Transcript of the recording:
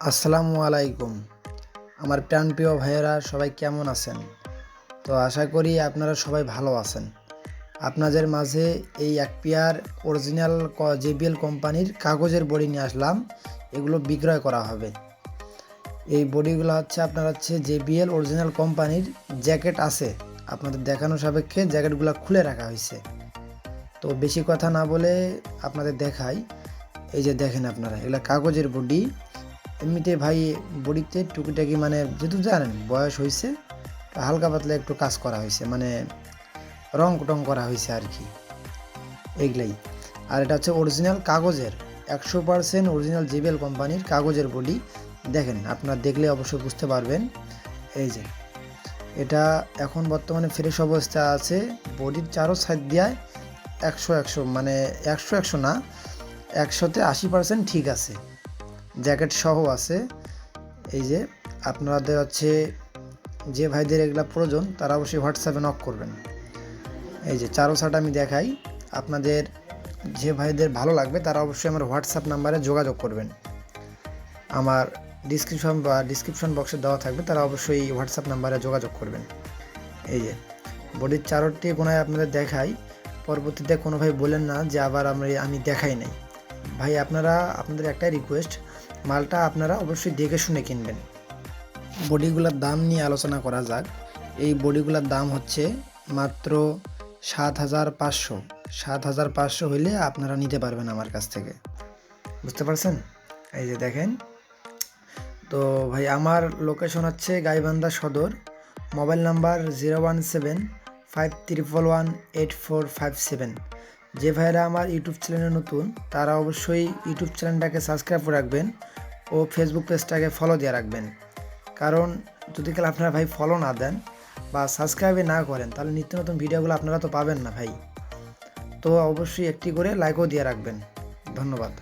আসসালামু আলাইকুম। আমার প্রাণপ্রিয় ভাইয়েরা, সবাই কেমন আছেন? তো আশা করি আপনারা সবাই ভালো আছেন। আপনাদের মাঝে এই এক পেয়ার অরিজিনাল জেবিএল কোম্পানির কাগজের বড়ি নিয়ে আসলাম। এগুলো বিক্রয় করা হবে। এই বডিগুলো হচ্ছে, আপনার হচ্ছে জেবিএল অরিজিনাল কোম্পানির জ্যাকেট আছে। আপনাদের দেখানো সাপেক্ষে জ্যাকেটগুলো খুলে রাখা হয়েছে। তো বেশি কথা না বলে আপনাদের দেখাই। এই যে দেখেন আপনারা, এগুলো কাগজের বডি। এমনিতে ভাই বডিতে টুকিটাকি মানে যেহেতু জানেন বয়স হয়েছে হালকা পাতলা একটু কাজ করা হয়েছে মানে রং টং করা হয়েছে আর কি, এগুলাই। আর এটা হচ্ছে অরিজিনাল কাগজের, একশো পার্সেন্ট অরিজিনাল জিবেল কোম্পানির কাগজের বডি। দেখেন, আপনারা দেখলে অবশ্যই বুঝতে পারবেন। এই যে, এটা এখন বর্তমানে ফ্রেশ অবস্থা আছে, বডির চারো সাইড দেওয়ায় একশো একশো মানে একশো একশো না, একশোতে আশি পার্সেন্ট ঠিক আছে। জ্যাকেট সহ আছে। এই যে আপনাদের হচ্ছে যে ভাইদের এগুলা প্রয়োজন, তারা অবশ্যই হোয়াটসঅ্যাপে নক করবেন। এই যে চারো শার্ট আমি দেখাই। আপনাদের যে ভাইদের ভালো লাগবে, তারা অবশ্যই আমার হোয়াটসঅ্যাপ নাম্বারে যোগাযোগ করবেন। আমার ডিসক্রিপশন বা ডিসক্রিপশন বক্সে দেওয়া থাকবে, তারা অবশ্যই হোয়াটসঅ্যাপ নাম্বারে যোগাযোগ করবেন। এই যে বডির চারোটি কোনায় আপনাদের দেখাই। পরবর্তীতে কোনো ভাই বলেন না যে আবার আমি আমি দেখাই নাই। ভাই, আপনারা, আপনাদের একটাই রিকোয়েস্ট মালটা আপনারা অবশ্যই দেখে শুনে কিনবেন। বডিগুলোর দাম নিয়ে আলোচনা করা যাক। এই বডিগুলোর দাম হচ্ছে মাত্র সাত হাজার পাঁচশো। সাত হাজার পাঁচশো হইলে আপনারা নিতে পারবেন আমার কাছ থেকে। বুঝতে পারছেন? এই যে দেখেন। তো ভাই, আমার লোকেশন হচ্ছে গাইবান্ধা সদর। Mobile number zero one seven five triple one eight four five seven. যে ভাইরা আমার ইউটিউব চ্যানেলে নতুন, তারা অবশ্যই ইউটিউব চ্যানেলটাকে সাবস্ক্রাইব করে রাখবেন ও ফেসবুক পেজটাকে ফলো দিয়ে রাখবেন। কারণ যদি কাল আপনারা ভাই ফলো না দেন বা সাবস্ক্রাইবে না করেন, তাহলে নিত্য নতুন ভিডিওগুলো আপনারা তো পাবেন না ভাই। তো অবশ্যই একটি করে লাইকও দিয়ে রাখবেন। ধন্যবাদ।